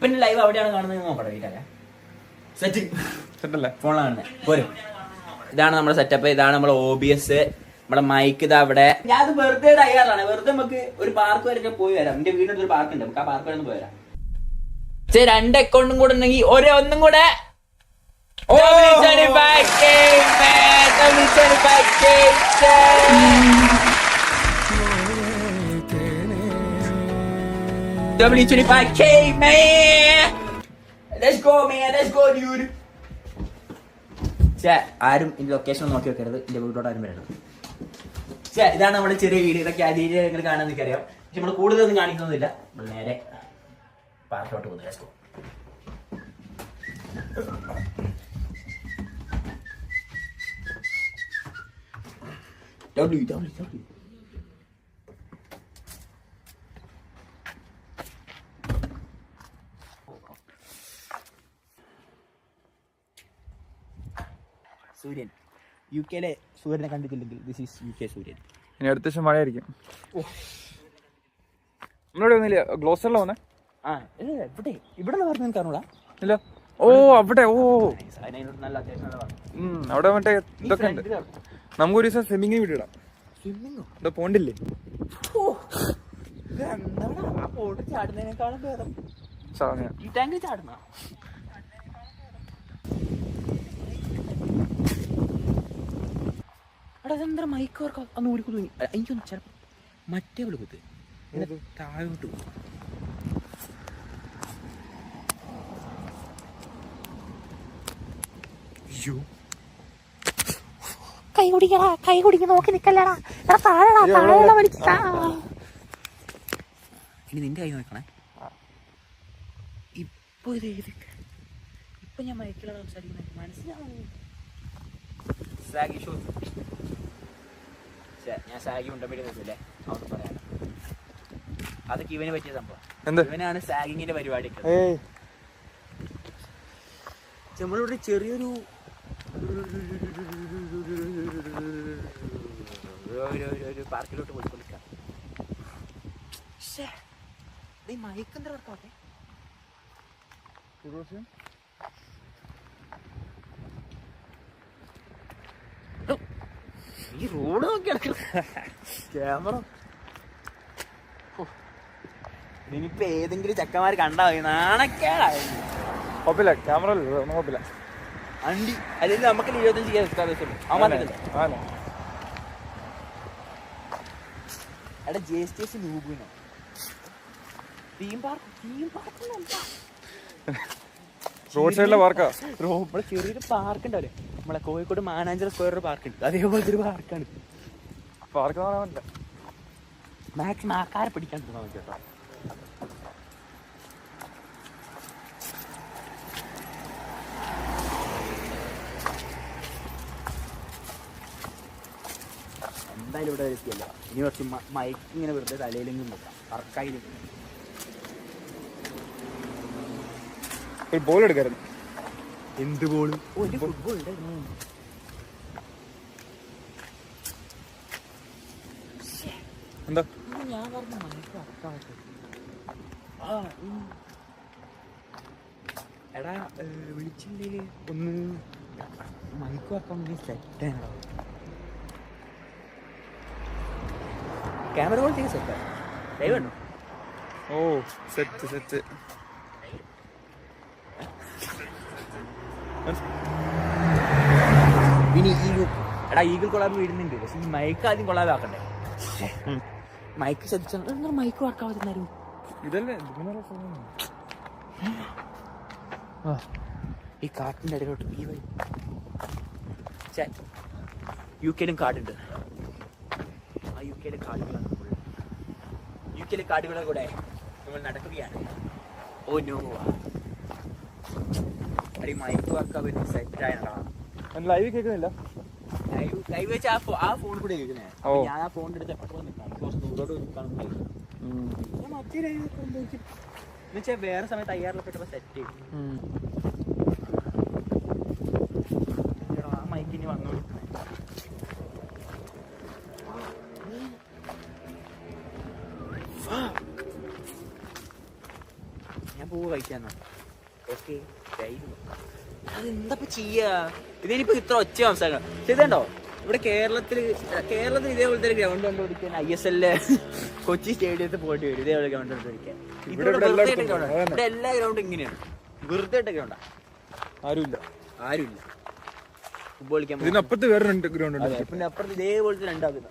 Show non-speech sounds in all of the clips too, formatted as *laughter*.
ഇപ്പൊ ലൈവ് അവിടെയാണ് കാണുന്നത് നോക്കട്ടെ വീട്ടല്ലേ സെറ്റ് സെറ്റല്ലേ ഫോണിലാണ് പോരും. ഇതാണ് നമ്മുടെ സെറ്റപ്പ് ഇതാണ് നമ്മുടെ ഒ ബി എസ് നമ്മുടെ മൈക്ക് ഇത് അവിടെ. ഞാൻ അത് വെറുതെ തയ്യാറാണ് വെറുതെ നമുക്ക് ഒരു പാർക്ക് വരെ പോയി വരാം. എന്റെ വീടിന്റെ ഒരു പാർക്ക് ഉണ്ട്. നമുക്ക് ആ പാർക്ക് വരെ ഒന്ന് പോയി വരാം. ചേ രണ്ട് അക്കൗണ്ടും കൂടെ ഉണ്ടെങ്കിൽ ഒരേ ഒന്നും കൂടെ. W25K, W25K, W25K, man. Let's go, man. Let's go, dude. ചേ ആരും ഇതിന്റെ ലൊക്കേഷൻ നോക്കി വെക്കരുത് എന്റെ വീട്ടിലോട്ട് ആരും വരണം ചേ ഇതാണ് നമ്മുടെ ചെറിയ വീട് ഇതൊക്കെ ആദ്യം നിങ്ങൾ കാണാൻ എനിക്കറിയാം പക്ഷെ നമ്മൾ കൂടുതലൊന്നും കാണിക്കുന്നൊന്നുമില്ല നമ്മൾ നേരെ പാർക്കിലോട്ട് പോകുന്നു let's go W, W, W. സൂര്യൻ. യു കെയിലെ സൂര്യനെ കണ്ടിട്ടില്ലെങ്കിൽ ദിസ് ഈസ് യു കെ സൂര്യൻ. ഇനി അടുത്ത ദിവസം മഴയായിരിക്കും. നമ്മളിവിടെ ഒന്നുമില്ല ഗ്ലോസറിലാ വന്നേ? ആ ഇല്ല, ഇവിടെ ഇവിടെ പറഞ്ഞു നിനക്കാണോടാ ഇല്ല. ഓ അവിടെ ഓ. നല്ല അത്യാവശ്യം അവിടെ മറ്റേ ഇതൊക്കെ ഉണ്ട്. നമുക്ക് ഒരു ദിവസം സ്വിമ്മിങ് വീട് ഇടാം സ്വിമ്മിങ്ങോ എന്താ പോണ്ടില്ലേ? ചാടുന്നതിനേക്കാളും ഭേദം. ഈ ടാങ്കിൽ ചാടുന്ന എടാ ഇതെന്താ മൈക്ക് വർക്ക് അന്ന് ഓടിക്കു തോന്നി എനിക്കൊന്ന് ചിലപ്പോ മറ്റേ വിളിക്കുത്ത് താഴോട്ട് പോകും അയ്യോ. കൈ കുടിക്കടാ കൈ കുടിക്ക് നോക്കി നിക്കല്ലടാ. എടാ താഴെടാ താഴെയുള്ള വലിക്ക് ഇനി നിന്റെ കൈ നോക്കണേ. ഇപ്പൊ ഇത് ഏത് ഇപ്പൊ ഞാൻ മയക്കിലാണ് സംസാരിക്കുന്നത് മനസ്സിലാവുന്നു ഷോ ഞാൻ സാഗി ഉണ്ടപ്പടി നോക്കില്ലേ അവന്ന് പറയാം. അതൊക്കെ ഇവന് പറ്റിയ സംഭവം. ഇവനാണ് സാഗിങ്ങിന്റെ പരിപാടി നമ്മളിവിടെ ചെറിയൊരു ഒരു- പാർക്കിലോട്ട് പോയിക്കൊണ്ടിരിക്കാം. മയക്ക് എന്താ വർക്കാവട്ടെ ഈ റോഡ് നോക്കി ക്യാമറ. ഇനിയിപ്പോ ഏതെങ്കിലും ചക്കന്മാർ കണ്ടാ മതി. നാണക്കേടായി. കുഴപ്പമില്ല. ക്യാമറ ഒന്നും കുഴപ്പമില്ല. അണ്ടി. അല്ലെങ്കിൽ നമുക്ക് ഇരുപത്തഞ്ച് ചെയ്യാൻ സബ്സ്ക്രൈബേഴ്സ് ഉള്ളൂ. അവൻ എടാ J S T S ലൂബിനോ? Theme park theme park road സൈഡിലെ പാർക്കാ റോഡ് ചെറിയൊരു പാർക്ക് ഉണ്ടാവില്ലേ നമ്മളെ കോഴിക്കോട് മാനാഞ്ചിറ സ്ക്വയർ ഒരു പാർക്ക് ഉണ്ട്. അതേപോലത്തെ ഒരു പാർക്കാണ് പാർക്ക് കാണാൻ മാക്സിമം ആൾക്കാരെ പിടിക്കാൻ തോന്നാൻ കേട്ടോ. എന്തായാലും ഇവിടെ എത്തിയല്ല. ഇനി കുറച്ച് മൈക്ക് ഇങ്ങനെ വെറുതെ തലയിലെങ്കിലും നോക്കാം ഒരു ബോൾ എടുക്കായിരുന്നു. എന്ത് ബോൾ ഫുട്ബോൾ എന്താ? ഞാൻ പറഞ്ഞ എടാ വിളിച്ചില്ലേ ഒന്ന് മൈക്ക് വെക്കാൻ സെറ്റ് ആണോ ക്യാമറ ക്വാളിറ്റി സെറ്റ് ലൈവ് ഉണ്ടോ? ഓ സെറ്റ് സെറ്റ് ഇനി ഈഗിൾ എടാ ഈഗിൾ കൊളാബ് വീടുന്നുണ്ട് പക്ഷെ ഈ മൈക്ക് ആദ്യം കൊളാബ് ആക്കണ്ടേ? മൈക്ക് ശ്രദ്ധിച്ചാൽ മൈക്ക് വർക്കാവാതിരുന്നാലും ഇതല്ലേ. ഈ കാട്ടിന്റെ ഇടയിലോട്ട് ഈ വഴി. യു കെയിലും കാടുണ്ട്. ആ യു കെയിലെ കാടുകളാണ് നമ്മൾ യു കെയിലെ കാടുകളെ കൂടെ നമ്മൾ നടക്കുകയാണ്. ഓ നോ അടി മൈക്ക് വെക്കാൻ പറ്റി സെറ്റ് ആയടാ ലൈവ് കേൾക്കുന്നില്ല. ലൈവ് ലൈവ് വെച്ച് ആ ആ ഫോൺ കൂടെ കേൾക്കുന്നേ. ഞാൻ ആ ഫോൺ എടുത്ത് എപ്പോഴും നിൽക്കണം കുറച്ച് ദൂരോട്ട് നിൽക്കണം ഞാൻ മറ്റേ ലൈവ് എന്നുവെച്ചാൽ വേറെ സമയത്ത് അയ്യാറിലപ്പെട്ടപ്പോ സെറ്റ് ചെയ്യും അതെന്താ ചെയ്യാ? ഇതിനിപ്പോ ഇത്ര ഒച്ച സംസാരം ചെയ്തോ ഇവിടെ കേരളത്തിൽ കേരളത്തിൽ ഇതേപോലത്തെ ഒരു ഗ്രൗണ്ട് കണ്ടുപിടിക്കാൻ ഐ എസ് എല്ലിൽ കൊച്ചി സ്റ്റേഡിയത്തിൽ പോയിട്ട് വരും. ഇതേപോലെ ഗ്രൗണ്ട് കണ്ടുപിടിക്കാൻ. ഇവിടെ എല്ലാ ഗ്രൗണ്ടും ഇങ്ങനെയാണ്. വെറുതെ ഇട്ട ഗ്രൗണ്ടാ ആരുമില്ല. ആരുമില്ല. ഫുട്ബോൾ കളിക്കാൻ ഇതിനപ്പുറത്ത് വേറെ രണ്ട് ഗ്രൗണ്ട് ഉണ്ട് പിന്നെ അപ്പുറത്ത് ഇതേപോലത്തെ രണ്ടാകുന്ന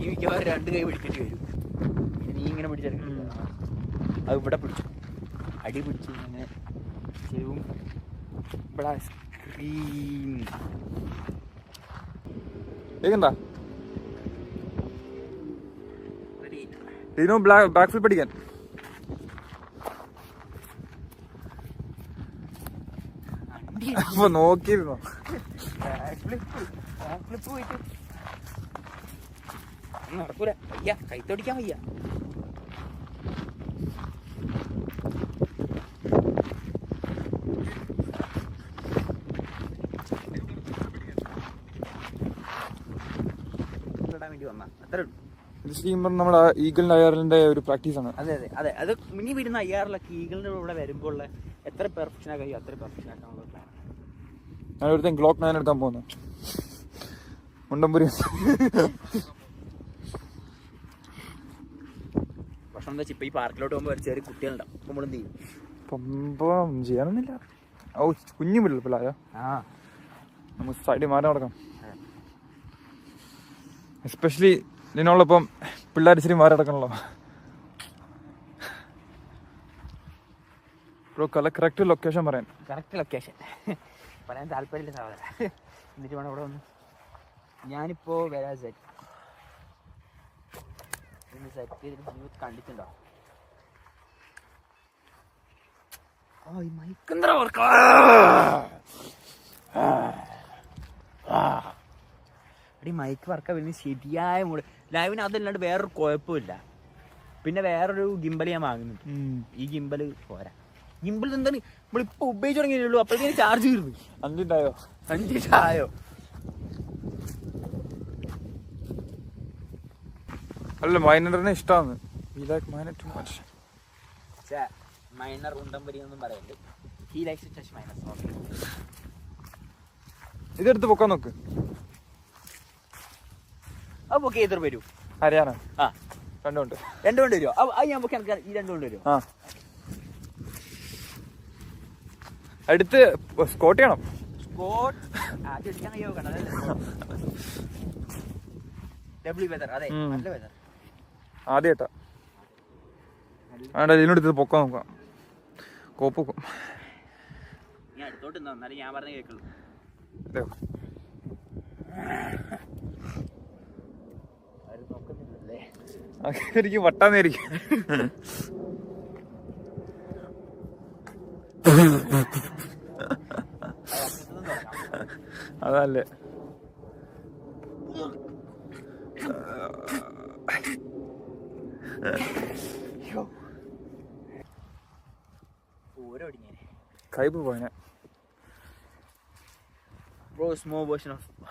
ഈ മിക്കവാറും രണ്ട് കൈ പിടിക്കേണ്ടി വരും. നീ ഇങ്ങനെ പിടിച്ചെടുക്കണം അത് ഇവിടെ പിടിച്ചു. അടി പിടിച്ചു അങ്ങനെ ചെയ്യും ഇവിടെ സ്ക്രീൻ കേൾക്കണ്ട ടീനോ ബ്ലാക്ക് ബാക്ക് ഫ്ലിപ്പ് അടിക്കാൻ അപ്പൊ നോക്കിയിരുന്നോ? നടക്കൂല വയ്യ കൈത്തൊടിക്കാൻ വയ്യ നമ്മുടെ ഈഗിളിന്റെ അയ്യാറിന്റെ ഒരു പ്രാക്ടീസ് ആണ്. അതെ അതെ അതെ. അത് ഇനി വിടുന്ന അയ്യാറിലൊക്കെ ഈഗിളിന്റെ കൂടെ വരുമ്പോൾ എത്ര പെർഫെക്ഷൻ കഴിയും അത്ര പെർഫെക്ഷൻ ആക്കാനുള്ള പ്ലാൻ ഞാൻ ഒരുത്തൻ ഗ്ലോക്ക് നയൻ എടുക്കാൻ പോകുന്നു. മുണ്ടമ്പുരി. എന്താ വെച്ചാൽ ഇപ്പൊ ഈ പാർക്കിലോട്ട് പോകുമ്പോൾ ചെറിയ കുട്ടികളുണ്ടാവും. അപ്പൊ നമ്മളെന്ത് ചെയ്യും? ചെയ്യാനൊന്നുമില്ല. ഓ കുഞ്ഞു പിള്ളേരാ ആ. നമുക്ക് സൈഡിൽ മാറി നടക്കാം എസ്പെഷ്യലി നിന്നോളപ്പം പിള്ളേർ ഇച്ചിരി മാറി നടക്കണല്ലോ. ബ്രോ കല കറക്റ്റ് ലൊക്കേഷൻ പറയാൻ. കറക്റ്റ് ലൊക്കേഷൻ പറയാൻ താല്പര്യമില്ല സാധനം എന്നിട്ട് വേണം ഇവിടെ വന്ന്. ഞാനിപ്പോ വരാ സെറ്റ് സെറ്റ് ചെയ്തിട്ട് ജീവിതത്തിൽ കണ്ടിട്ടുണ്ടോ? ഈ മൈക്ക് വർക്ക വരുന്ന ശരിയായ മൂട് ലൈവിന് അതല്ലാണ്ട് വേറൊരു കുഴപ്പമില്ല. പിന്നെ വേറൊരു ഗിംബൽ ഞാൻ വാങ്ങുന്നുണ്ട്. ഈ ഗിംബൽ പോരാ. ഗിംബൽ എന്താണ്? നമ്മളിപ്പോ ഉപയോഗിച്ചു തുടങ്ങിയുള്ളൂ അപ്പോഴത്തേക്ക് ചാർജ് തീർന്നു. അഞ്ചിണ്ടായോ അഞ്ചിട്ടായോ അല്ല മൈനറിനെ ഇഷ്ടമാണ് ഈ like minor too much minor ഉണ്ടംപരി ഒന്നും പറയണ്ട് ഹി ലൈക്സ് ടച്ച് മൈനസ് ഇതെടുത്ത് പൊക്കാൻ നോക്ക്. അത് വരൂ. ഹരിയാന. ആ. രണ്ടുണ്ട് രണ്ടു കൊണ്ട് വരുമോ അത് ഞാൻ എനിക്ക് ഈ രണ്ടു കൊണ്ട് വരുമോ ആ. അടുത്ത് സ്കോട്ട് ചെയ്യണം. സ്കോട്ട് ആദ്യം എടുക്കാൻ കഴിയോ കണ്ടത് ഡബ്ല്യു വെതർ അതെ. നല്ല വെതർ ആദ്യമായിട്ടാ വേണ്ട ഇത് പൊക്കാൻ നോക്കാം. കോപ്പ് വെക്കും. ഞാൻ അടുത്തോട്ട് നിന്നോ എന്നാലും ബ്രോ സ്മോ കേൾക്കുള്ളൂ ഓഫ് ആരും നോക്കുന്നില്ലല്ലേ അങ്ങനെ എനിക്ക് കോട്ടൊക്കെ ഉണ്ട്. ഓരോ ഒടിഞ്ഞേ കൈപ്പ് basketball small version basketball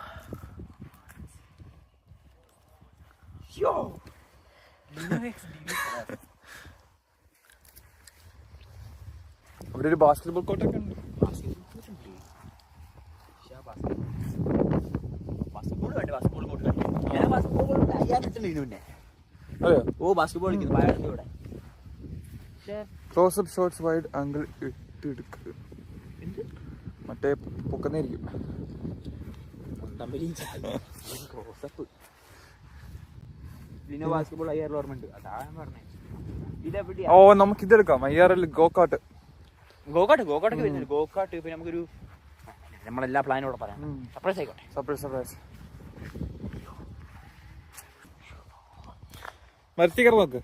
ഇവിടെ ഒരു ബാസ്കറ്റ്ബോൾ കോട്ടൊക്കെ ഉണ്ട് അതെയോ ഓ ബാസ്കറ്റ്ബോൾ കളിക്കുന്നു. ഇവിടെ. Close up shots wide angle ഇട്ട് എടുക്കുക മറ്റേ പൊക്കുന്നേരിക്കും ബാസ്കറ്റ്ബോൾ ഓർമ്മ ഉണ്ട് പറഞ്ഞത് ഓ നമുക്ക് ഇതെടുക്കാം I R L go kart go kart ഗോകാട്ടൊക്കെ വരുന്നുണ്ട്. ഗോകാട്ട് പിന്നെ നമുക്കൊരു നമ്മളെല്ലാ പ്ലാനും ഇവിടെ പറയാം. സർപ്രൈസ് ആയിക്കോട്ടെ. സർപ്രൈസ് സർപ്രൈസ് മരത്തി കയറി നോക്ക്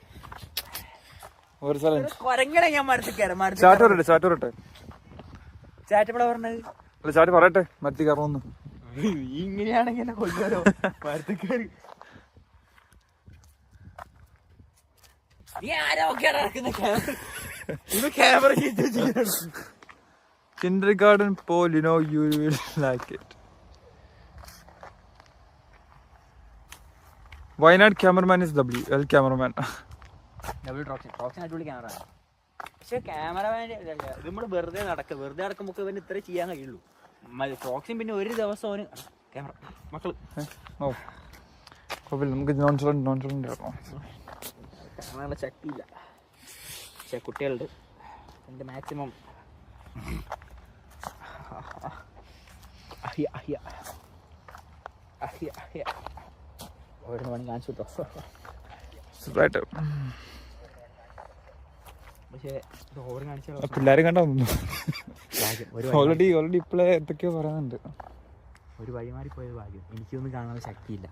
ഒരു സ്ഥലം കൊരങ്ങനെ ഞാൻ മരത്തിൽ കയറാം ചാറ്റ് പറയട്ടെ ചാറ്റ് പറയട്ടെ പറഞ്ഞത്? അല്ല ചാറ്റ് പറയട്ടെ മരത്തി കയറണമെന്ന് ഇങ്ങനെയാണെങ്കിൽ എന്നെ കൊല്ലുമല്ലോ ക്യാമറ കയറി. ഗാർഡൻ ഒക്കെ you camera like camera Wayanad cameraman is W L cameraman. Double traction traction അടിപൊളി ക്യാമറ പക്ഷെ ക്യാമറമാൻ ഇത് നമ്മൾ വെറുതെ നടക്കുക വെറുതെ നടക്കുമ്പോൾ ഇവന് ഇത്രേ ചെയ്യാൻ കഴിയുള്ളൂ. ട്രോക്ഷൻ പിന്നെ ഒരു ദിവസം അവന് ക്യാമറ മക്കൾ. ഓ. കുഴപ്പമില്ല നമുക്ക് നോൺ സ്റ്റുഡന്റ് നോൺ സ്റ്റുഡന്റ് ആണോ ക്യാമറ ശക്തിയില്ല പക്ഷെ കുട്ടികളുണ്ട്. എന്റെ മാക്സിമം അഹിയ അഹിയ. അഹിയ അഹിയ. ഓരോന്ന് പണി കാണിച്ചു കിട്ടോ സുഖമായിട്ട് പിള്ളേരെ കണ്ടാ ഓൾറെഡി ഓൾറെഡി ഇപ്പോഴേ എന്തൊക്കെയോ പറയുന്നുണ്ട്. ഒരു വഴിമാറി പോയത് ഭാഗ്യം. എനിക്കൊന്നും കാണാനുള്ള ശക്തിയില്ല.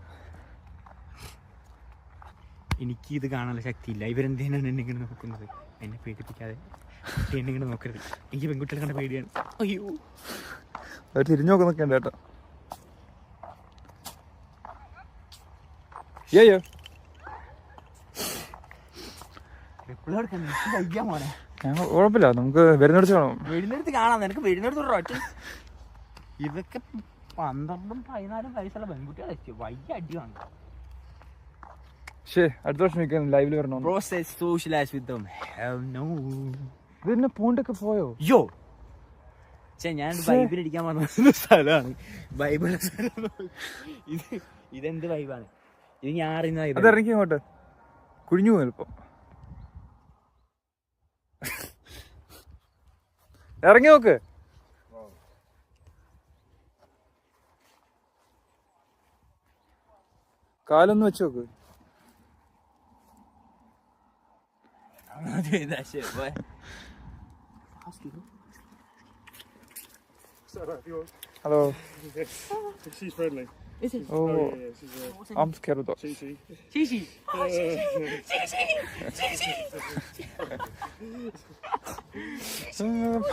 എനിക്ക് ഇത് കാണാനുള്ള ശക്തിയില്ല. ഇവരെന്തിനാണ് എന്നെ ഇങ്ങനെ നോക്കുന്നത്. എന്നെ പേടിപ്പിക്കാതെ എന്നെ ഇങ്ങനെ നോക്കരുത്. എനിക്ക് പെൺകുട്ടികളെ കണ്ട പേടിയാണ്. അയ്യോ. അവർ തിരിഞ്ഞു നോക്കുന്നൊക്കെ ഉണ്ട് കേട്ടോ. വയ്യാ കുഴപ്പമില്ല നമുക്ക് വരുന്നിടത്ത് കാണാം. വരുന്നിടത്ത് കാണാം. നിനക്ക് വരുന്നിടത്ത് ഒറ്റ ഇതൊക്കെ പന്ത്രണ്ടും പതിനാലും വയസ്സുള്ള പെൺകുട്ടികളെ വയ്യ അടിയാണ് ശേ അടുത്ത വർഷം എനിക്ക് ലൈവിൽ വരണം? Process socialise with them no ഇത് പോണ്ടൊക്കെ പോയോ? യോ ചേ ഞാൻ ബൈബിൾ അടിക്കാൻ വന്ന സ്ഥലമാണ്. ബൈബിൾ ഇത് ഇതെന്ത് വൈബാണ് ഇത് ഞാൻ അറിയുന്ന അത് ഇങ്ങോട്ട് ആണ്. ഇറങ്ങി അങ്ങോട്ട് കുഴിഞ്ഞു പോകും ചിലപ്പോ ഇറങ്ങി നോക്ക് കാലൊന്ന് വെച്ച് നോക്ക് That shit, boy. Hello Is it? Oh, oh yeah, yeah, oh, I'm scared of dogs. Chi-Chi. Chi-Chi. *laughs* Oh, Chi-Chi. Chi-Chi. Chi-Chi. Um,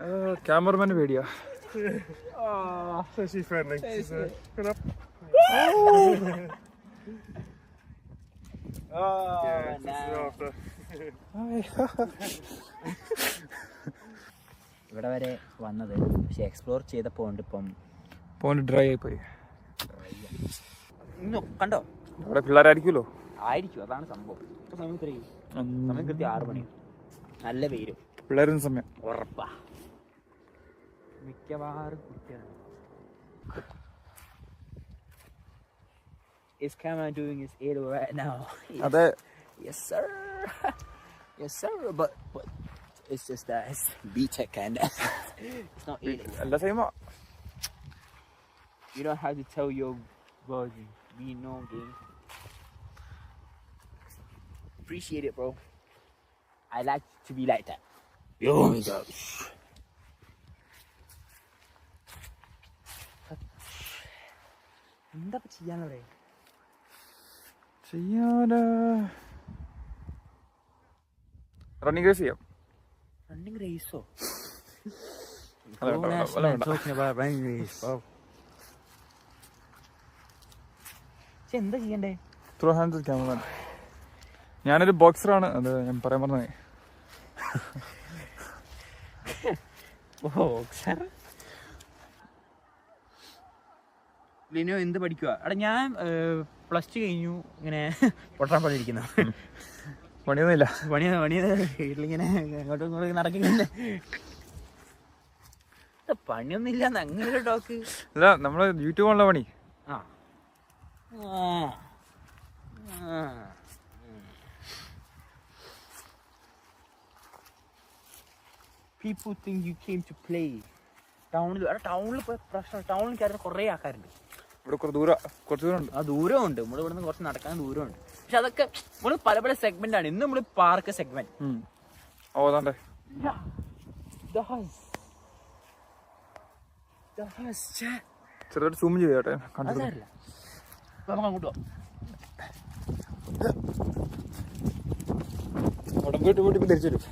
uh, cameraman video. oh, so she's friendly. She's uh, up. oh, oh yeah, ഇവിടെ വരെ വന്നത്. പക്ഷെ explore ചെയ്ത ഉണ്ട് ഇപ്പം. Pond dry ആയി പോയി. ഇന്ന് കണ്ടോ? അവിടെ പിള്ളേരായിരിക്കുമല്ലോ? ആയിരിക്കും അതാണ് സംഭവം. ഇപ്പൊ സമയം ഇത്രയും സമയം കൃത്യം ആറ് മണി. നല്ല പേരും പിള്ളേരും സമയം. ഉറപ്പാ. മിക്കവാറും കുട്ടിയാണ് Is camera doing his 8 right now? അതെ. Yes, sir. *laughs* Yes, sir. But but it's just that it's B Tech and it's *laughs* not A. എല്ലാ സെയിമാ You don't have to tell your version. Be known, game. Appreciate it, bro. I like to be like that. Yo, my God. എന്താ ഇപ്പൊ ചെയ്യാനവിടെ ചെയ്യാന് running race ചെയ്യാം. Running റേസോ എന്താ ചെയ്യണ്ടേ? Throw ഞാനൊരു ബോക്സറാണ് അത് ഞാൻ പറയാൻ പറഞ്ഞേ ബോക്സർ ലിനോ എന്ത് പഠിക്കുക എടാ ഞാൻ പ്ലസ് ടു കഴിഞ്ഞു. ഇങ്ങനെ പൊട്ടാൻ പണിയിരിക്കുന്ന പണിയൊന്നുമില്ല. പണി പണി വീട്ടിലിങ്ങനെ അങ്ങോട്ടും ഇങ്ങോട്ടും നടക്കുന്നില്ല പണിയൊന്നുമില്ല. പണിയൊന്നും അങ്ങനെ ടോക്ക് അല്ല നമ്മൾ ഉള്ള പണി. ആ. People think you came to play. ടൗണിൽ അവിടെ ടൗണിൽ പോയ പ്രശ്നം ടൗണിൽ കയറുന്ന കുറേ ആൾക്കാരുണ്ട്. ഇവിടെ കുറച്ച് ദൂരം കുറച്ച് ദൂരം ഉണ്ട് ആ ദൂരമുണ്ട്. നമ്മൾ നിന്ന് കുറച്ച് നടക്കാൻ ദൂരമുണ്ട്. പക്ഷെ അതൊക്കെ നമ്മൾ പല പല സെഗ്മെന്റ് ആണ്. ഇന്ന് നമ്മൾ പാർക്ക് സെഗ്മെന്റ് ചെറുതായിട്ട് സൂം ചെയ്തോട്ടെ നമുക്ക് അങ്ങോട്ട് പോവാം അവിടെ പോയിട്ട് ഇപ്പൊ തിരിച്ചു വരും.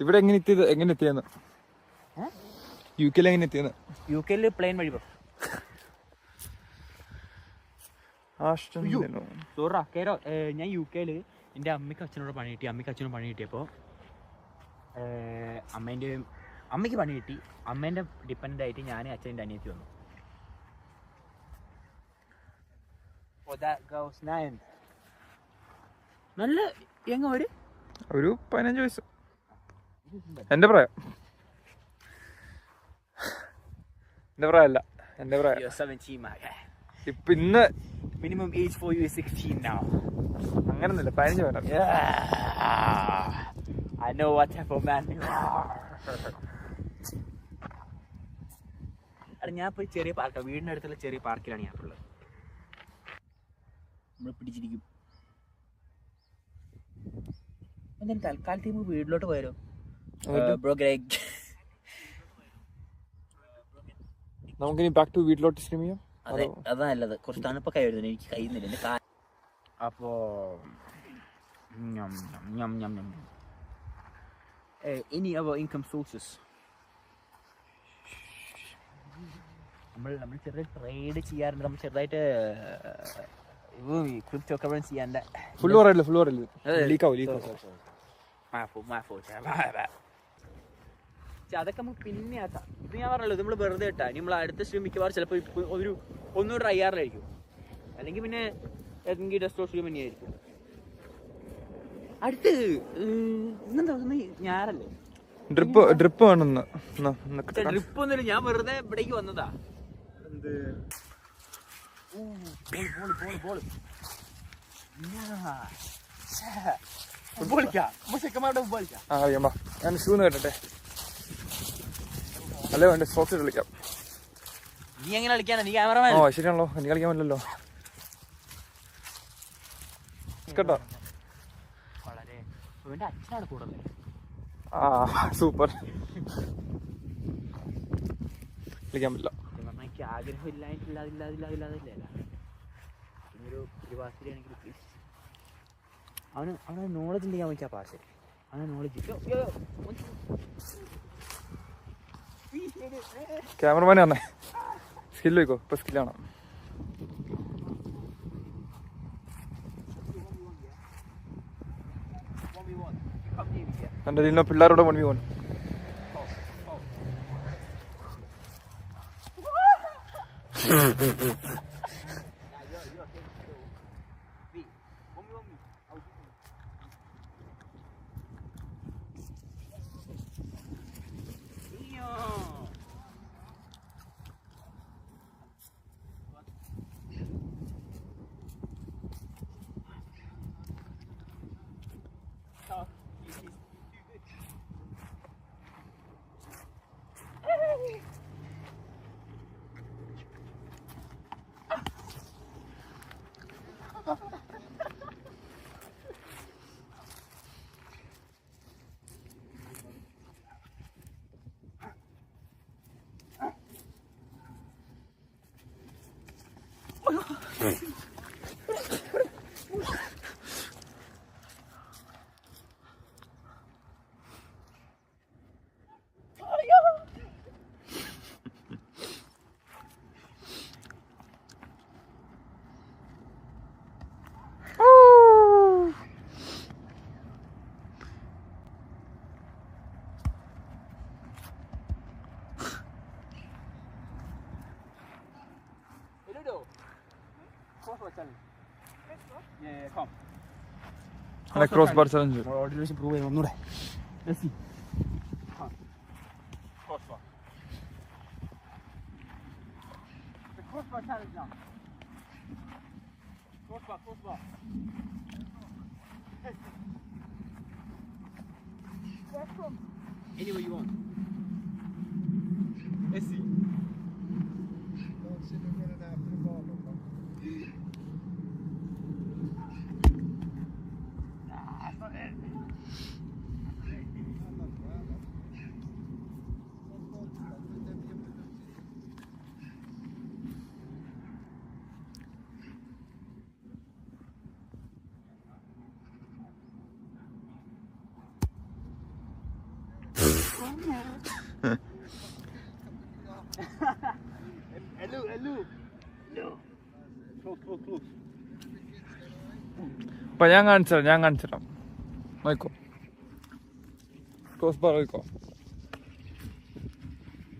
ഇവിടെ എങ്ങനെ എത്തിയത് എങ്ങനെ എത്തിയെന്ന്? യു കെയിൽ എങ്ങനെ എത്തിയെന്ന്? യു കെയിൽ പ്ലെയിൻ വഴി പോകും ആഷ്ടം സോറാ കേരോ ഞാൻ യു കെയിൽ എന്റെ അമ്മയ്ക്ക് അച്ഛനോട് പണി കിട്ടി അമ്മയ്ക്ക് അച്ഛനോട് പണി കിട്ടിയപ്പോൾ അമ്മേന്റെ അമ്മയ്ക്ക് പണി കിട്ടി. അമ്മേന്റെ ഡിപ്പെൻഡന്റ് ആയിട്ട് ഞാൻ അച്ഛന്റെ അനിയത്തി വന്നു. നല്ല എങ്ങ ഒരു ഒരു പതിനഞ്ച് വയസ്സ്. എന്റെ പ്രായം. എന്റെ പ്രായമല്ല എന്റെ പ്രായം. You're 17, ഇപ്പൊ ഇന്ന് minimum age for you sixteen 16 now. അങ്ങനൊന്നുമില്ല പതിനഞ്ച് വേണം. I know what type of man man അല്ല ഞാൻ ഇപ്പോൾ ചെറിയ പാർക്കാണ് വീടിന്റെ അടുത്തുള്ള ചെറിയ പാർക്കിലാണ് ഞാൻ ഇപ്പോൾ ഉള്ളത്. നമ്മൾ പിടിച്ചിരിക്കും. എന്തായാലും തൽക്കാലത്തേക്ക് വീട്ടിലോട്ട് പോയാലോ? ബ്രോ ഗ്രേഗ് നമുക്കിനി ബാക്ക് ടു വീട്ടിലോട്ട് സ്ട്രീം ചെയ്യാം. അതെ അതാ? നല്ലത്. കുറച്ച് തണുപ്പൊക്കെ ആയിരുന്നു എനിക്ക് കഴിയുന്നില്ല. എന്റെ കാ അപ്പോ ഞം, ഞം, ഞം, ഞം, ഞം. ഏ, ഇനി അവ ഇൻകം സോഴ്സസ് നമ്മൾ നമ്മൾ ചെറുതായിട്ട് ട്രേഡ് ചെയ്യാറുണ്ട്. നമ്മൾ ചെറുതായിട്ട് ക്രിപ്റ്റോ കറൻസി ചെയ്യാന്റെ ഫുള്ള് പറയല്ലേ അതെ. ലീക്കാവും ലീക്കാവും മാഫോ മാഫോ അതൊക്കെ നമുക്ക് പിന്നെ ആക്കാം ഇത് ഞാൻ പറഞ്ഞല്ലോ നമ്മൾ വെറുതെ ഇട്ടാ. ഇനി നമ്മൾ അടുത്ത സ്ട്രീം മിക്കവാറും ചിലപ്പോൾ ഒരു ഒന്നും ട്രൈ ആറിലായിരിക്കും അല്ലെങ്കിൽ പിന്നെ ഏതെങ്കിലും ഡെസ്റ്റോ സ്ട്രീം തന്നെയായിരിക്കും അടുത്ത് ഇന്നെന്താ ഞാറല്ലേ ഡ്രിപ്പ് ഡ്രിപ്പ് വേണമെന്ന് ഡ്രിപ്പ് ഒന്നുമില്ല ഞാൻ വെറുതെ ഇവിടേക്ക് വന്നതാ. ഫുട്ബോൾ കളിക്കാം. ചെക്കന്മാരുടെ ഫുട്ബോൾ കളിക്കാം. ആ ഞാൻ ഷൂ ഒന്ന് കേട്ടെ അല്ലേ വേണ്ട ഇട്ട് കളിക്കാം. നീ എങ്ങനെ കളിക്കാനാ? നീ ക്യാമറമാൻ ഓ ശരിയാണല്ലോ. എനിക്ക് കളിക്കാൻ പറ്റില്ലല്ലോ. കേട്ടോ? വളരെ. ഇവന്റെ അച്ഛനാണ് കൂടുതൽ ആ സൂപ്പർ കളിക്കാൻ പറ്റില്ല. എനിക്ക് ആഗ്രഹം അതില്ല അതില്ല ഒരു പ്രവാസിയാണെങ്കിൽ പ്ലീസ് അവന് അവന് നോളജ് ഉണ്ടെങ്കിൽ അവൻ ആ പാസ് അവന് നോളജ് ക്യാമറമാൻ വന്നേ. സ്കില്ല് വയ്ക്കോ ഇപ്പൊ സ്കില്ലാണ് എന്റെ ഇന്നോ പിള്ളേരോട് പണി പോകണം *laughs* അല്ല cross bar challenge coordination prove ചെയ്യാം ഒന്നുകൂടെ hello, hello. No. Close, close, close. അപ്പൊ ഞാൻ കാണിച്ചുതരാം ഞാൻ കാണിച്ചുതരാം നോക്കോ ക്രോസ് ബാർ നോക്കോ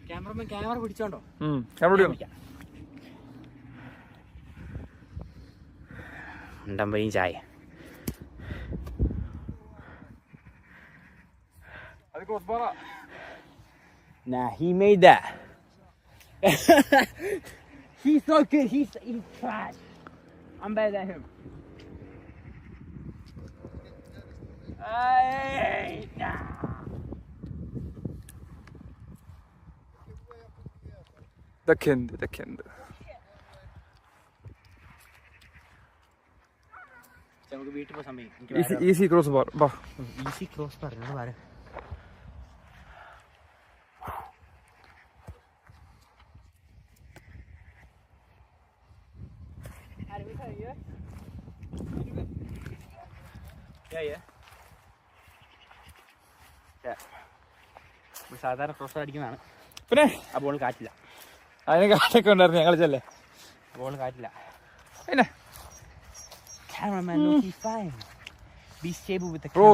ക്യാമറമാൻ ക്യാമറ പിടിച്ചോണ്ടോ? ക്യാമറ പിടിക്കാം. ഉണ്ടമ്പയും ചായ. അത് cross Nah, he made that. *laughs* he's not good. He's he's trash. I'm better than him. Hey, nah. ഇതൊക്കെ എന്ത് ഇതൊക്കെ എന്ത് നമുക്ക് വീട്ടിൽ പോകാൻ സമയം ഈസി ഈസി ക്രോസ് ബാർ ബാ ഈസി ക്ലോസ് പറഞ്ഞത് പറയാം Yeah, സാധാരണ ക്രോസ് അടിക്കുന്നതാണ്. പിന്നെ? ആ ബോൾ കാറ്റില്ല. അതിന് കാറ്റൊക്കെ ഉണ്ടായിരുന്നു ഞങ്ങൾ ചെല്ലേ? ബോൾ കാറ്റില്ല. പിന്നെ? ബ്രോ.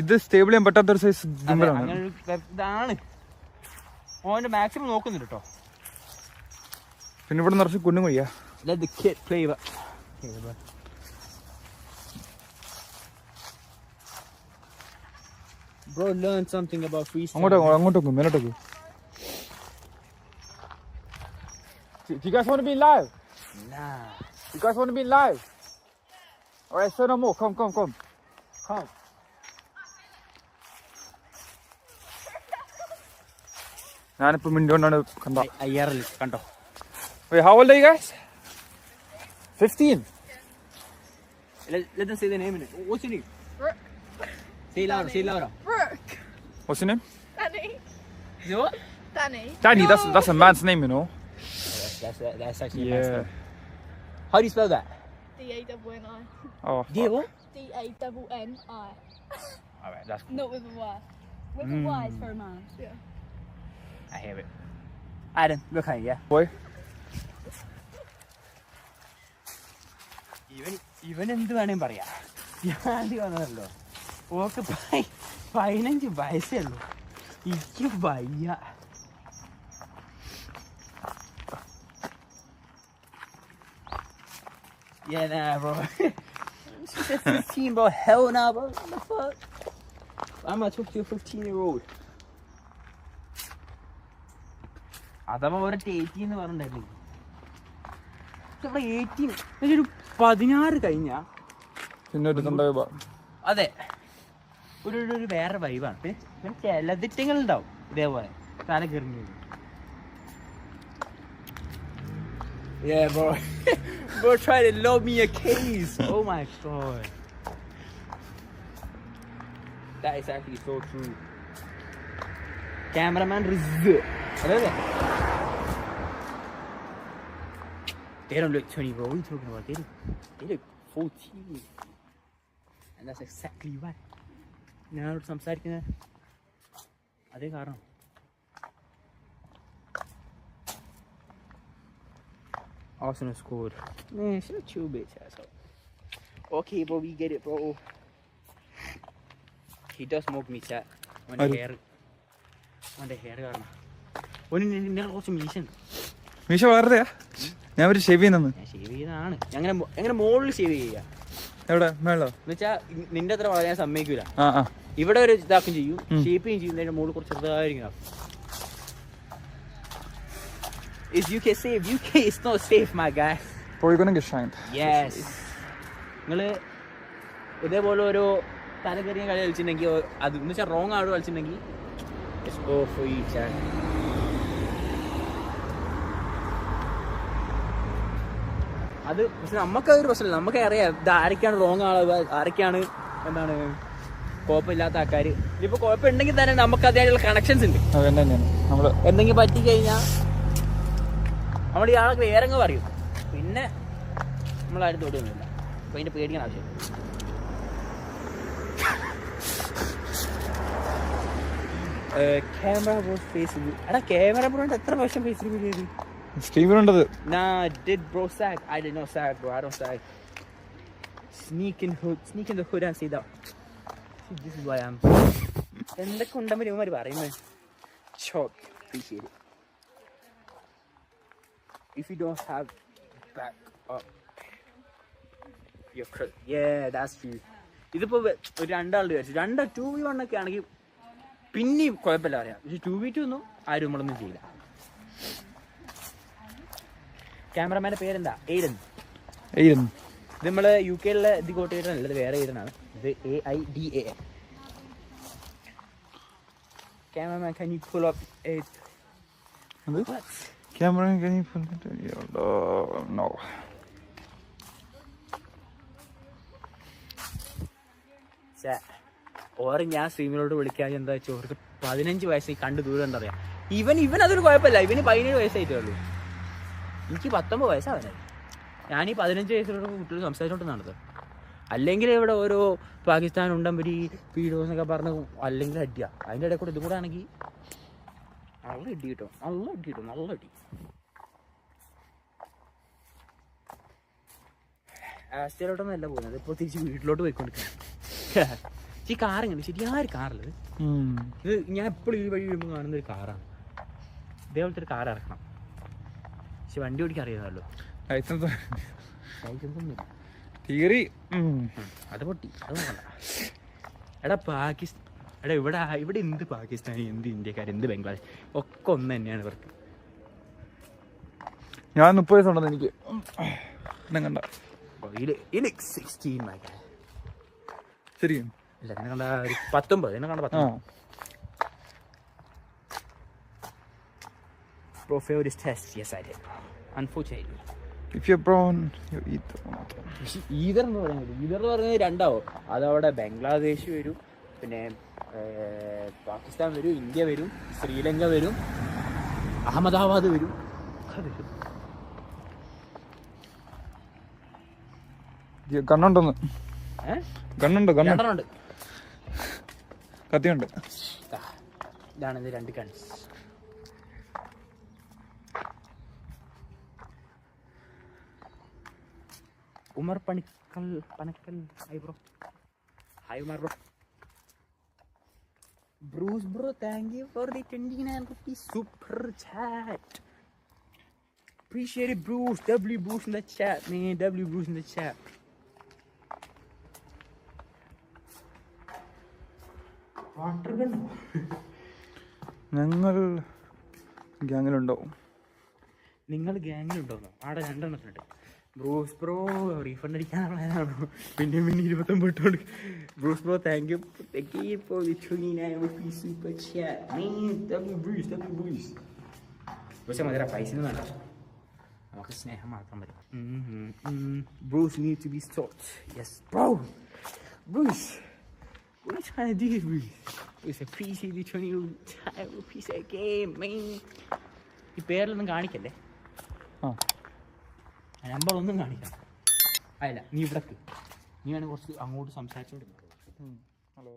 ഇത് സ്റ്റേബിൾ ചെയ്യാൻ സൈസ് അങ്ങനെ ഒരു സൈസ് ഇതാണ്. ഓന്റെ മാക്സിമം നോക്കുന്നുണ്ട് കേട്ടോ പിന്നെ ഇവിടെ നിറച്ച് കുന്നും കൊയ്യാ. Let the kid play but okay, bro. Bro, learn something about freestyle. അങ്ങോട്ട് പോ, അങ്ങോട്ട് നോക്കും മേലോട്ട് നോക്കും You guys want to be live? Nah. You guys want to be live? Alright, say no more. Come, come, come. Come. ഞാനിപ്പോ മിണ്ടോണ്ടാണ് കണ്ട അയ്യാറിൽ കണ്ടോ Wait, how old are you guys? 15. Let, let them say the name in it. What's your name? Say louder, say louder. Brooke. What's your name? Danny. You know what? Danny. Danny, that's that's a man's name, you know. That's, that's, that's actually a nice Yeah. name. How do you spell that? D A double N I. Oh. Yeah, fuck. what? D A double N I. *laughs* Alright, that's cool. Not with a Y. With a Y is for a man. Yeah. I have it. Adam, look at yeah. Boy. ഇവൻ ഇവൻ എന്ത് വേണേലും പറയാ ഞാൻ വന്നതല്ലോ ഓക്ക് പ- പതിനഞ്ച് വയസ്സേ ഉള്ളൂ എനിക്ക് വയ്യ Yeah, nah, bro. She's just 15, bro. Hell nah, bro. What the fuck? To a 15 year old. അഥവാ ഒരൊറ്റ എയ്റ്റീൻ എന്ന് പറഞ്ഞിട്ടുണ്ടായിരുന്നു ഇവിടെ എയ്റ്റീൻ ഒരു പതിനാറ് കഴിഞ്ഞ പിന്നെ ഒരു അതെ ഒരു ഒരു- ഒരു വേറെ വൈബാണ് പിന്നെ പിന്നെ ചില തെറ്റങ്ങൾ ഉണ്ടാവും ഇതേപോലെ തല കെറിഞ്ഞു Yeah, bro. *laughs* bro, try to load me a case. *laughs* Oh my god. That is actually so true. Cameraman Rizzo. Really? They don't look 20, bro. What are you talking about? They look, they look 14. And that's exactly why. ഞാനോട് സംസാരിക്കുന്നത് അതേ കാരണം. Arsenal scored. Man, shut chill, bitch, asshole. Okay, bro, we get it, bro. He does smoke me, chat. On the hair. On the hair കാരണം ഓന് നിന്നെ കുറച്ച് മീശുണ്ട് മീശ വളരുതെയാ ഞാൻ ഒരു ഷേവ് നിന്ന് ഞാൻ ഷേവ് ചെയ്തതാണ് എങ്ങനെ എങ്ങനെ മുകളിൽ ഷേവ് ചെയ്യുക? എവിടെ? മേളോ എന്ന് വെച്ചാൽ നിന്റെ അത്ര വളരാൻ സമ്മതിക്കൂല. ആ ആ. ഇവിടെ ഒരു ഇതാക്കും ചെയ്യും ഉം. ഷേപ്പ് ചെയ്യും ചെയ്യും അതിന്റെ മുകളിൽ കുറച്ച് ചെറുതായിരിക്കും Is UK safe? UK is not safe, my guy. കോഴിക്കോടും ഗഷാൻ Yes. നിങ്ങൾ ഇതേപോലെ ഒരു തലകറിയ കളി കളിച്ചിട്ടുണ്ടെങ്കിൽ അത് എന്ന് വെച്ചാൽ റോങ് ആട് കളിച്ചിട്ടുണ്ടെങ്കിൽ it's go for you, chat. അത് പക്ഷെ നമുക്ക് ഒരു പ്രശ്നമില്ല നമുക്ക് അറിയാം ഇത് ആരൊക്കെയാണ് റോങ് ആൾ ആരൊക്കെയാണ് എന്താണ് കുഴപ്പമില്ലാത്ത ആൾക്കാർ ഇപ്പോൾ കുഴപ്പമുണ്ടെങ്കിൽ തന്നെ നമുക്ക് അതിനായിട്ടുള്ള കണക്ഷൻസ് ഉണ്ട്. അത് തന്നെ തന്നെയാണ് നമ്മൾ എന്തെങ്കിലും പറ്റി കഴിഞ്ഞാൽ നമ്മൾ ഇയാളൊക്കെ വേറെങ്ങ് പറയും പിന്നെ നമ്മളാരും തൊടുന്നില്ല അപ്പം അതിന്റെ പേടിക്കാൻ ആവശ്യം ക്യാമറ എടാ ക്യാമറ ബ്രോ എത്ര പ്രാവശ്യം ചെയ്തു? Nah, did bro. Sack? I did not bro. I don't sag. Sneak in hood, sneak in the hood and that. എന്തൊക്കെ ഉണ്ടെന്ന് ഇവന്മാര് പറയുന്നത് it. If you don't have back up, your cr- yeah, that's true. ഇതിപ്പോ ഒരു രണ്ടാളുടെ വിചാരിച്ചു രണ്ട് to V one ഒക്കെ ആണെങ്കിൽ പിന്നെയും കുഴപ്പമില്ല അറിയാം പക്ഷെ ടു വി ടു ഒന്നും ആരും നമ്മളൊന്നും ചെയ്യില്ല. ക്യാമറമാന്റെ പേരെന്താ? എയ്ഡൻ ഏയ്തൻ ഇത് നമ്മൾ യു കെയിലെ ഇത് കോട്ട് ചെയ്തിട്ടല്ല ഇത് വേറെ എയ്ഡനാണ് ഇത് A I D A cameraman can you pull up it അത് what? ക്യാമറ നോ ഓറ് ഞാൻ സ്ട്രീമിലോട്ട് വിളിക്കാൻ എന്താ വെച്ചാൽ ഓർക്ക് പതിനഞ്ച് വയസ്സായി കണ്ട് ദൂരം എന്താ പറയാ? ഇവൻ ഇവൻ അതൊരു കുഴപ്പമില്ല. ഇവന് പതിനേഴ് വയസ്സായിട്ടേ ഉള്ളൂ. എനിക്ക് പത്തൊമ്പത് വയസ്സാവനായി ഞാൻ ഈ പതിനഞ്ച് വയസ്സിലോട്ട് കുട്ടികൾ സംസാരിച്ചോണ്ട് നടന്നത് അല്ലെങ്കിൽ ഇവിടെ ഓരോ പാകിസ്ഥാൻ ഉണ്ടമ്പരി പീഡോസ് എന്നൊക്കെ പറഞ്ഞ് അല്ലെങ്കിൽ അടിയ. അതിന്റെ ഇടയിൽ കൂടെ ഇത് കൂടെ ആണെങ്കിൽ നല്ല അടി കിട്ടും. നല്ല അടി കിട്ടും. നല്ല അടി. ആസ്റ്റയിലോട്ടൊന്നല്ല അല്ല പോകുന്നത്. ഇപ്പോൾ തിരിച്ച് വീട്ടിലോട്ട് പോയിക്കൊണ്ടിരിക്കുക ഈ കാർ എങ്ങനെ? ശരിയായ കാറല്ല ഇത്? ഞാൻ എപ്പോഴും ഈ വഴി വരുമ്പോൾ കാണുന്ന ഒരു കാറാണ് ഇതേപോലത്തെ ഒരു കാർ ഇറക്കണം. പക്ഷെ വണ്ടി ഓടിക്കാൻ അറിയാമല്ലോ. ലൈസൻസ് ലൈസൻസ് ഒന്നുമില്ല. തിയറി അത് പൊട്ടി. അത് എടാ പാകിസ്ഥാൻ എടാ ഇവിടെ ഇവിടെ എന്ത് പാകിസ്ഥാനി എന്ത് ഇന്ത്യക്കാർ എന്ത് ബംഗ്ലാദേശ്? ഒക്കെ ഒന്ന് തന്നെയാണ് ഇവർക്ക്. ഞാൻ മുപ്പത് വയസ്സുണ്ടെന്ന് എനിക്ക് എന്നെ കണ്ട. സിക്സ്റ്റീൻ മൈ ശരി ഇല്ല എന്നെ കണ്ട ഒരു പത്തൊമ്പത് എന്നെ കണ്ട പത്തൊമ്പത്. ഈതർ എന്ന് പറയുന്നത് ഈതർ എന്ന് പറയുന്നത് രണ്ടാവും. അതവിടെ ബംഗ്ലാദേശ് വരും പിന്നെ പാകിസ്ഥാൻ വരും ഇന്ത്യ വരും ശ്രീലങ്ക വരും അഹമ്മദാബാദ് വരും. കണ്ണുണ്ടോ കണ്ണുണ്ടെന്ന്? കണ്ണുണ്ട് കണ്ണുണ്ട്. കത്തിയുണ്ട്. ഇതാണ് ഇത് രണ്ട് കൺസ് ഉമർ പണിക്കൽ Panakkal hi bro hi Umar bro Bruce bro, thank you for the 29 rupees super chat. Appreciate it, Bruce. W Bruce in the chat, man. W Bruce in the chat. ഞങ്ങൾ ഗ്യാങ്ങിലുണ്ടാവും നിങ്ങൾ ഗ്യാങ്ങിലുണ്ടോന്നോ ആടെ രണ്ടെണ്ണത്തിനുണ്ട് ബ്രൂസ് ബ്രോ റീഫണ്ട് അടിക്കാനുള്ള പ്ലാനാണോ പിന്നെ പിന്നെ ഇരുപത്തൊമ്പത് ഇട്ടോണ്ട്. Bruce bro thank you Bruce പക്ഷെ മതി പൈസ വേണ്ട. നമുക്ക് സ്നേഹം മാത്രം മതി. Bruce need to be stopped yes bro Bruce What are you trying to do, Bruce? Bruce, appreciate the 20 rupees a game, man. ഈ പേരിലൊന്നും കാണിക്കല്ലേ? ആ. നമ്പർ ഒന്നും കാണിക്കാം അല്ല നീ ഇവിടെ നീ വേണമെങ്കിൽ കുറച്ച് അങ്ങോട്ട് സംസാരിച്ചോണ്ടിരുന്നു ഹലോ